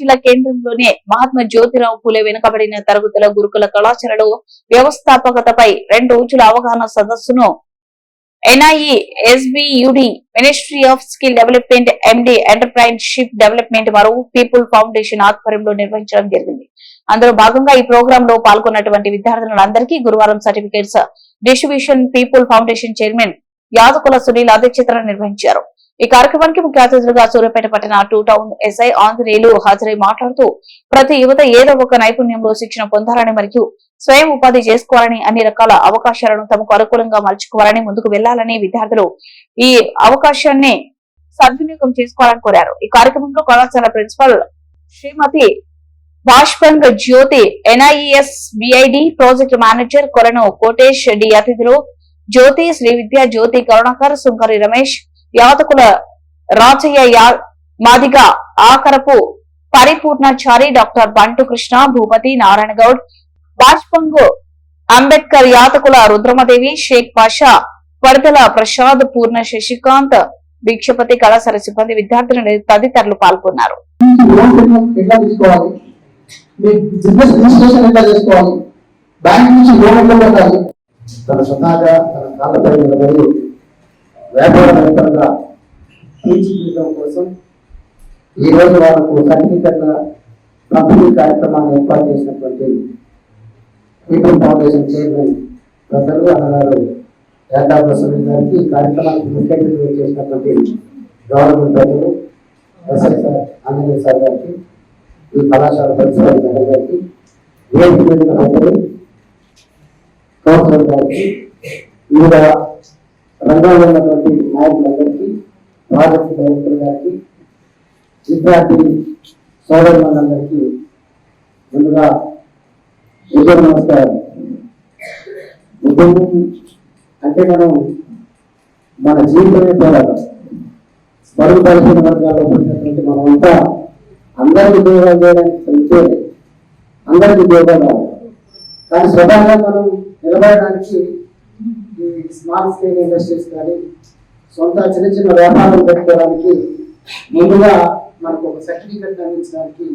జిల్లా కేంద్రంలోనే మహాత్మా జ్యోతిరావు పూలే వెనుకబడిన తరగతుల గురుకుల కళాశాలలో వ్యవస్థాపకతపై రెండు రోజుల అవగాహన సదస్సును NIE SBUD ministry of skill development and entrepreneurship development మరియు పీపుల్ ఫౌండేషన్ ఆధ్వర్యంలో నిర్వహించడం జరిగింది. అందులో భాగంగా ఈ ప్రోగ్రామ్లో పాల్గొన్నటువంటి విద్యార్థినులందరికీ గురువారం certificates distribution people foundation chairman Yadakula Sunil అధ్యక్షతన నిర్వహించారు. ఈ కార్యక్రమానికి ముఖ్య అతిథులుగా సూర్యాపేట పట్టణ టూ టౌన్ ఎస్ఐ ఆంజనేయులు హాజరై మాట్లాడుతూ ప్రతి యువత ఏదో ఒక నైపుణ్యంలో శిక్షణ పొందాలని మరియు స్వయం ఉపాధి చేసుకోవాలని అన్ని రకాల అవకాశాలను తమకు అనుకూలంగా మలుచుకోవాలని ముందుకు వెళ్ళాలని విద్యార్థులు ఈ అవకాశాన్ని సద్వినియోగం చేసుకోవాలని కోరారు. ఈ కార్యక్రమంలో కళాశాల principal Srimathi Bashpang Jyothi NIS BID project manager Kolanu Kotesh D అతిథులు జ్యోతి శ్రీ విద్యా జ్యోతి కరుణాకర్ సుంకరి రమేష్ యాతకుల రాజయ్య మాదిగ ఆకరపు పరిపూర్ణాచారి డాక్టర్ బంటు కృష్ణ భూపతి నారాయణ గౌడ్ బాష్పంగు అంబేద్కర్ యాతకుల రుద్రమదేవి షేక్ పాషా వరదల ప్రసాద్ పూర్ణ శశికాంత్ భిక్షపతి కళాశాల సిబ్బంది విద్యార్థులు తదితరులు పాల్గొన్నారు. తన స్వతహాగా తన కాళ్ళపై నిలబడి వ్యాపారవేత్తలుగా తీర్చిదిద్దడం కోసం ఈరోజు వాళ్ళకు సర్టిఫికెట్ల పంపిణీ కార్యక్రమాన్ని ఏర్పాటు చేసినటువంటి పీపుల్ ఫౌండేషన్ చైర్మన్ ప్రజలు అన్నగారు యాదాపు ప్రసన్న గారికి ఈ కార్యక్రమానికి ముఖ్య అతిథిగా చేసినటువంటి గవర్నమెంట్ ప్రజలు ఎస్ఐ ఆంజనేయ సార్ గారికి ఈ కళాశాల ప్రిన్సిపల్ జగన్ గారికి వేదిక మీద కౌన్సిలర్ గారికి వివిధ రంగంలో ఉన్నటువంటి నాయకులందరికీ ప్రాజెక్ట్ డైరెక్టర్ గారికి విద్యార్థి సోదరులందరికీ ముందుగా ఉద్యోగ నమస్కారం ఉద్యోగం అంటే మనం మన జీవితమే పోరాటం. బరువు పరిచిన వర్గాల్లో పుట్టినటువంటి మనమంతా అందరికీ ఉద్యోగాలు చేయడానికి వెళ్తే అందరికీ ఉద్యోగాలు కానీ స్వతహాగా మనం నిలబడడానికి ఈ స్మాల్ స్కేల్ ఇండస్ట్రీస్ కానీ సొంత చిన్న చిన్న వ్యాపారం పెట్టుకోవడానికి ముందుగా మనకు ఒక సర్టిఫికెట్ అందించడానికి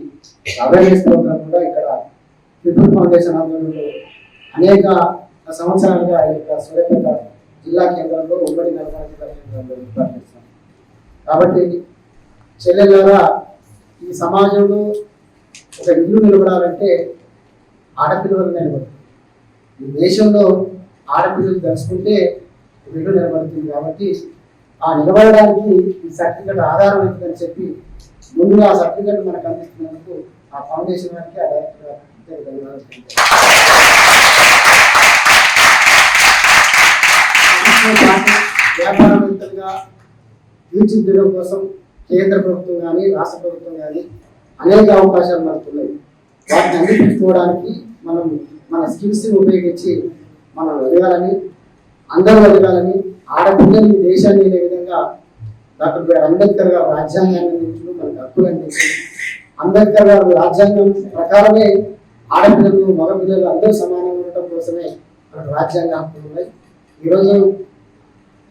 అవేర్నెస్ ప్రోగ్రామ్ కూడా ఇక్కడ పీపుల్ ఫౌండేషన్ ఆధ్వర్యంలో అనేక సంవత్సరాలుగా ఈ యొక్క సూర్యాపేట జిల్లా కేంద్రంలో ఉమ్మడి నల్గొండ జిల్లా కేంద్రంలో ఏర్పాటు కాబట్టి చెల్లెలారా ఈ సమాజంలో ఒక ఇల్లు నిలబడాలంటే ఆడపిల్లలు నిలబడుతుంది ఈ దేశంలో ఆడపిల్లలు తెలుసుకుంటే ఇల్లు నిలబడుతుంది కాబట్టి ఆ నిలబడడానికి ఈ సర్టిఫికెట్ ఆధారం అవుతుందని చెప్పి ముందుగా ఆ సర్టిఫికెట్ మనకు అందిస్తున్నందుకు ఆ ఫౌండేషన్ వారికి ఆ డైరెక్టర్ గారికి ధన్యవాదాలు వ్యాపారవేత్తలుగా తీర్చిదిద్దడం కోసం కేంద్ర ప్రభుత్వం కానీ రాష్ట్ర ప్రభుత్వం కానీ అనేక అవకాశాలు మనకు వాటిని అందించుకోవడానికి మనం మన స్కిల్స్ని ఉపయోగించి మనం ఎదగాలని అందరూ ఎదగాలని ఆడపిల్లలు దేశాన్ని ఏ విధంగా డాక్టర్ బిఆర్ అంబేద్కర్ గారు రాజ్యాంగాన్ని అందించడం మనకు హక్కులు అందించి అంబేద్కర్ గారు రాజ్యాంగం ప్రకారమే ఆడపిల్లలు మగపిల్లలు అందరూ సమానంగా ఉండటం కోసమే మనకు రాజ్యాంగ హక్కులు ఉన్నాయి. ఈరోజు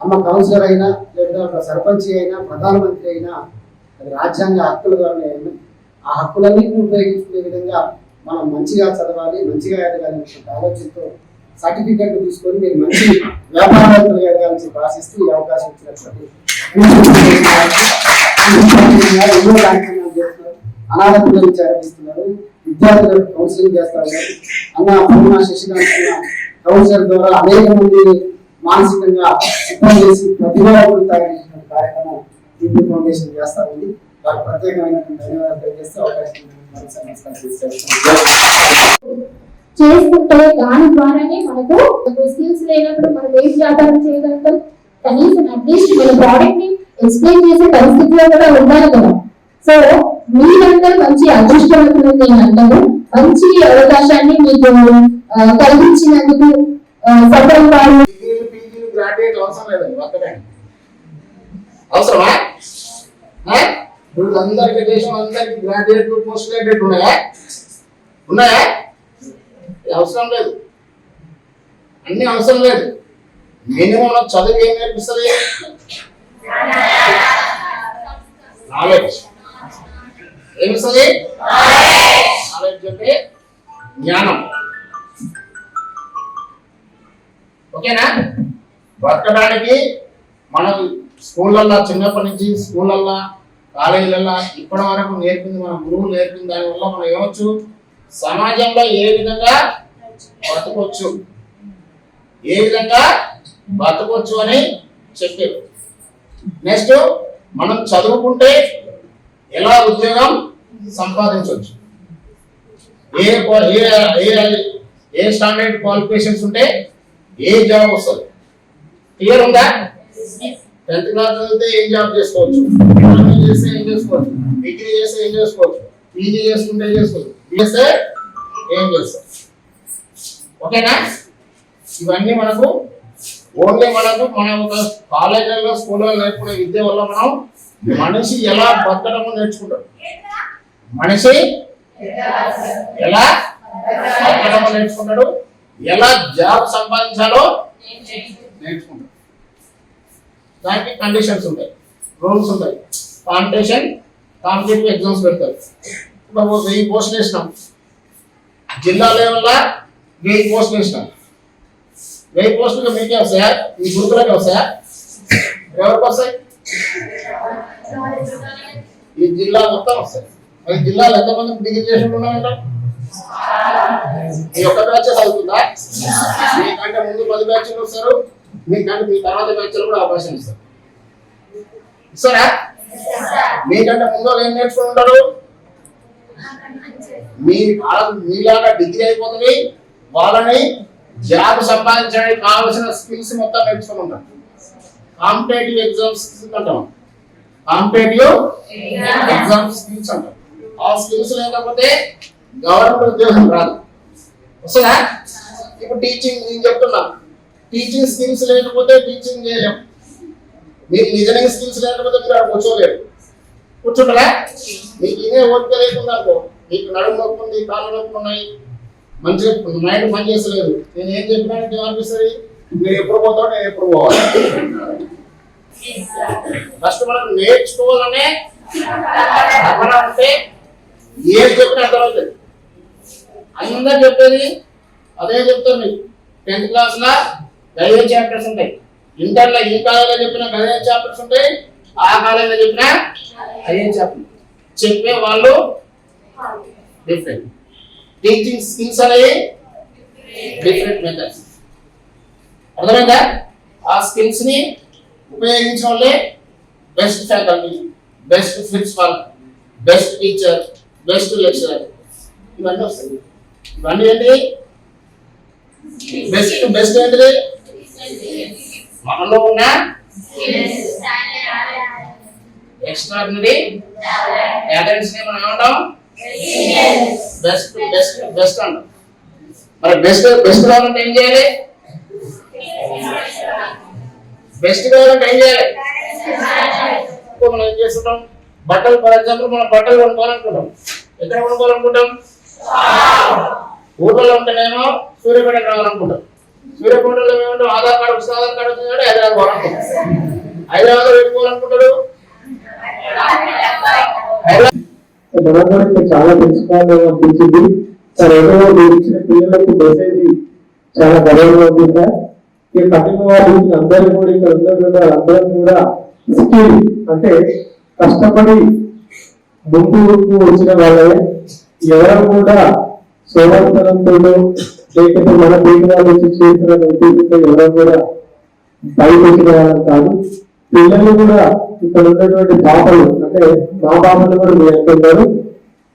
అమ్మ కౌన్సిలర్ అయినా లేదా ఒక సర్పంచ్ అయినా ప్రధానమంత్రి అయినా అది రాజ్యాంగ హక్కులు అయినా ఆ హక్కులన్నింటినీ ఉపయోగించుకునే విధంగా మనం మంచిగా చదవాలి మంచిగా ఎదగాలి అనే ఆలోచనతో సర్టిఫికెట్ తీసుకొని మీరు మంచి వ్యాపారవేత్తలుగా ఎదగాలని చెప్పి ఆశిస్తూ ఈ అవకాశం ఇచ్చినటువంటి ఎన్నో కార్యక్రమాలు చేస్తున్నారు. అనాథ పిల్లలు చేరదీస్తున్నారు. విద్యార్థులకు కౌన్సిలింగ్ చేస్తారు. అన్న పూర్ణ శశికాంత్ కౌన్సిలర్ ద్వారా అనేక మంది మానసికంగా సిద్ధం చేసి ప్రతిభావంతులు తయారు కార్యక్రమం దీపీ ఫౌండేషన్ చేస్తా ఉంది. వారికి ప్రత్యేకమైనటువంటి ధన్యవాదాలు తెలియజేస్తూ అవకాశం నమస్కారం చేసుకుంటే దాని ద్వారానే మనకు స్కిల్స్ లేనప్పుడు మనం ఏం వ్యాపారం చేయగలుగుతాం? కనీసం అట్లీస్ట్ మన ప్రోడక్ట్ని ఎక్స్ప్లెయిన్ చేసే పరిస్థితిలో కూడా ఉండాలి కదా. సో మీరందరూ మంచి అదృష్టవంతులు నేను అంటాను మంచి అవకాశాన్ని మీకు కలిగించినందుకు సఫలం వాళ్ళు అవసరమా? ఇప్పుడు అందరికి దేశం అందరికి గ్రాడ్యుయేట్ పోస్ట్ గ్రాడ్యుయేట్ ఉన్నాయా? ఉన్నాయా? అవసరం లేదు. అన్ని అవసరం లేదు. మినిమం చదువు ఏం నేర్పిస్తుంది నాలెడ్జ్ ఏమిస్తుంది నాలెడ్జ్ అంటే జ్ఞానం. ఓకేనా? బతకడానికి మనం స్కూళ్ళల్లో చిన్నప్పటి నుంచి స్కూళ్ళల్లో కాలేజీలల్లో ఇప్పటి వరకు నేర్పింది మన గురువులు నేర్పింది దానివల్ల మనం ఏమొచ్చు? సమాజంలో ఏ విధంగా బతకొచ్చు? ఏ విధంగా బతకొచ్చు అని చెప్పారు. నెక్స్ట్ మనం చదువుకుంటే ఎలా ఉద్యోగం సంపాదించవచ్చు ఏ ఏ స్టాండర్డ్ క్వాలిఫికేషన్స్ ఉంటే ఏ జాబ్ వస్తుంది? క్లియర్ ఉందా? టెన్త్ క్లాస్ చదివితే ఏం జాబ్ చేసుకోవచ్చు? చేస్తే ఏం చేసుకోవచ్చు? డిగ్రీ చేస్తే ఏం చేసుకోవచ్చు? పీజీ చేసుకుంటే చేసుకోవచ్చు? చేస్తే ఏం చేస్తాం ఓకేనా ఇవన్నీ మనకు ఓన్లీ మనకు మన ఒక కాలేజీలో స్కూల్లో నేర్చుకునే విద్య వల్ల మనం మనిషి ఎలా బతకడము నేర్చుకుంటాం. మనిషి ఎలా బతకడము నేర్చుకుంటాడు. ఎలా జాబ్ సంపాదించాలో నేర్చుకుంటాడు దానికి కండిషన్స్ ఉంటాయి. రూల్స్ ఉంటాయి. కాంపిటీషన్ కాంపిటేటివ్ ఎగ్జామ్స్ పెడతారు. ఇప్పుడు వెయ్యి పోస్టులు వేసినాం. జిల్లా లెవెల్లో వెయ్యి పోస్టులు వేసినాం. వెయ్యి పోస్టులు మీకే వస్తాయా? ఈ గురుకులకి వస్తాయా? ఎవరికి వస్తాయి? ఈ జిల్లా మొత్తం వస్తాయి. మరి జిల్లాలో ఎంతమంది డిగ్రీ చేసి ఉన్నాయంట మీ ఒక్క బ్యాచ్ చదువుతుందా? మీకంటే ముందు పది బ్యాచ్లు వస్తారు. మీకంటే మీ తర్వాత బ్యాచ్లు కూడా అవకాశం ఇస్తారు ఇస్తారా? మీకంటే ముందు వాళ్ళు ఏం నేర్చుకుని ఉంటారు మీ మీలాగా డిగ్రీ అయిపోతుంది. వాళ్ళని జాబ్ సంపాదించడానికి కావాల్సిన స్కిల్స్ మొత్తం నేర్చుకుని ఉంటారు కాంపిటేటివ్ ఎగ్జామ్స్ అంటాం. కాంపిటేటివ్ ఎగ్జామ్ స్కిల్స్ అంటాం. ఆ స్కిల్స్ లేకపోతే గవర్నమెంట్ ఉద్యోగం రాదు. వస్తుందా? ఇప్పుడు టీచింగ్ నేను చెప్తున్నా. టీచింగ్ స్కిల్స్ లేకపోతే టీచింగ్ చేయలేం. మీరు నిజంగా స్కిల్స్ లేకపోతే మీరు అక్కడ కూర్చోలేరు. కూర్చుంటారా నీకు ఇదే ఓపిక లేకుండా అనుకో. నడుము నొప్పి ఉంది కాళ్ళు నొప్పి ఉన్నాయి. మంచి మైండ్ పని చేస్తలేదు. నేను ఏం చెప్పినా ఏమనిపిస్తుంది? మీరు ఎప్పుడు పోతావు నేను ఎప్పుడు పోవాలి. ఫస్ట్ మనం నేర్చుకోవాలనే అంటే ఉంటే ఏం చెప్పిన అర్థమవుతుంది అందరు చెప్పేది అదే చెప్తారు మీకు టెన్త్ క్లాస్లో గైడే చాప్టర్స్ ఉంటాయి. ఇంటర్లో ఏం ఈ చెప్పిన గైడే చాప్టర్స్ ఉంటాయి. ఆ కాలేజీలో చెప్పిన? అదే చాప్టర్ చెప్పే వాళ్ళు డిఫరెంట్ టీచింగ్ స్కిల్స్ అనేవి డిఫరెంట్ మెథడ్స్ అర్థమైందా? ఆ స్కిల్స్ని ఉపయోగించిన వాళ్ళే best faculty best principal best teacher best lecturer ఇవన్నీ వస్తాయి. ఇవన్నీ ఏంటి? బెస్ట్ బెస్ట్ ఏంటిది? మనలో ఉన్న ఎక్స్ట్రాడినరీ టాలెంట్స్ని మనం ఏమంటాం? బెస్ట్ బెస్ట్ బెస్ట్ అంటాం. మరి బెస్ట్ బెస్ట్ కావాలంటే ఏం చేయాలి? బెస్ట్ కావాలంటే ఏం చేయాలి? మనం ఏం చేస్తున్నాం బట్టలు ఫర్ ఎగ్జాంపుల్ మనం బట్టలు కొనుక్కోవాలనుకుంటాం. ఎక్కడ కొనుక్కోవాలనుకుంటాం? ఊర్లలో ఉంటేనేమో సూర్యపేట రావాలనుకుంటాం. సూర్యపేటలో ఏమంటే ఆధార్ కార్డు వస్తుంది ఆధార్ కార్డు వచ్చింది అంటే హైదరాబాద్ హైదరాబాద్ పెట్టుకోవాలనుకుంటాడు హైదరాబాద్ మనకు చాలా తెలుసుకోవాలని అనిపించింది సార్ ఏదో మీరు ఇచ్చిన పిల్లలకు మెసేజ్ చాలా గర్వంగా ఉంది సార్. ఈ పట్టిన వాళ్ళు అందరూ కూడా ఇక్కడ ఉన్నటువంటి వాళ్ళందరూ కూడా స్కిల్ అంటే కష్టపడి ముందు వచ్చిన వాళ్ళే. ఎవరు కూడా సోమర్తనంతో లేకపోతే మన దేశాల నుంచి చేసిన ఉద్యోగంతో ఎవరు కూడా బయటకి రావడం కాదు. పిల్లలు కూడా ఇక్కడ ఉన్నటువంటి పాపలు అంటే మా పాపలు కూడా మీరు అంటున్నారు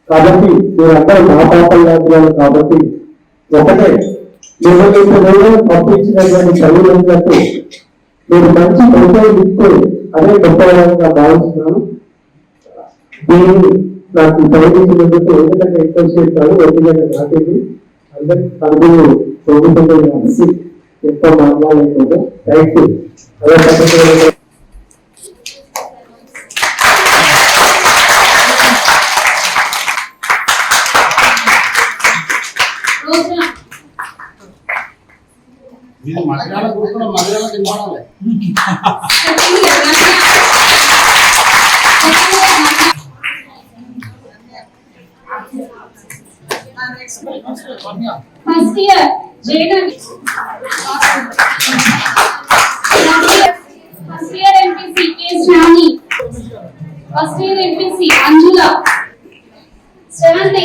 కాబట్టి మీరందరూ మా పాపలు లాంటి కాబట్టి ఒకటే నిర్వహించడంలో పంపించినటువంటి చదువులంటే మీరు మంచి ప్రజలు ఇస్తే అదే గొప్పగా భావిస్తున్నాను. దీన్ని నాకు ప్రయత్నించినందుకు ఎందుకంటే ఎక్కువ చేస్తాను ఎందుకంటే నాకేది అందరికీ తనకు ప్రభుత్వంలో కలిసి ఎక్కువ మాట్లాడలేకుండా థ్యాంక్ యూ అదే పద్ధతిలో ఇది మలయాళ గురుకుల మలయాళ తిన్నాడే first year Jayagan first year MPC K Shravani first year MPC Anjula seventh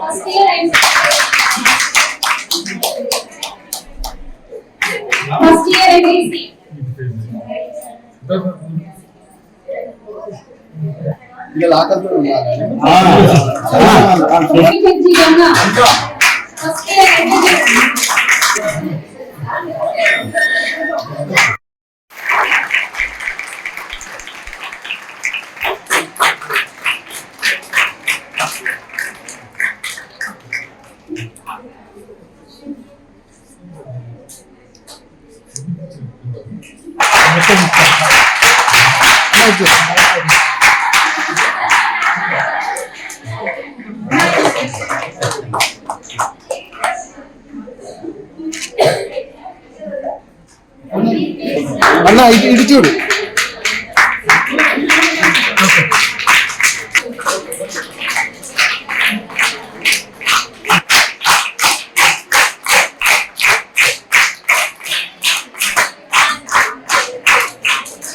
first year first year MPC ఇక లాకర్లో ఉండాలి എന്നാ ഇടിച്ചു കൊടുക്കും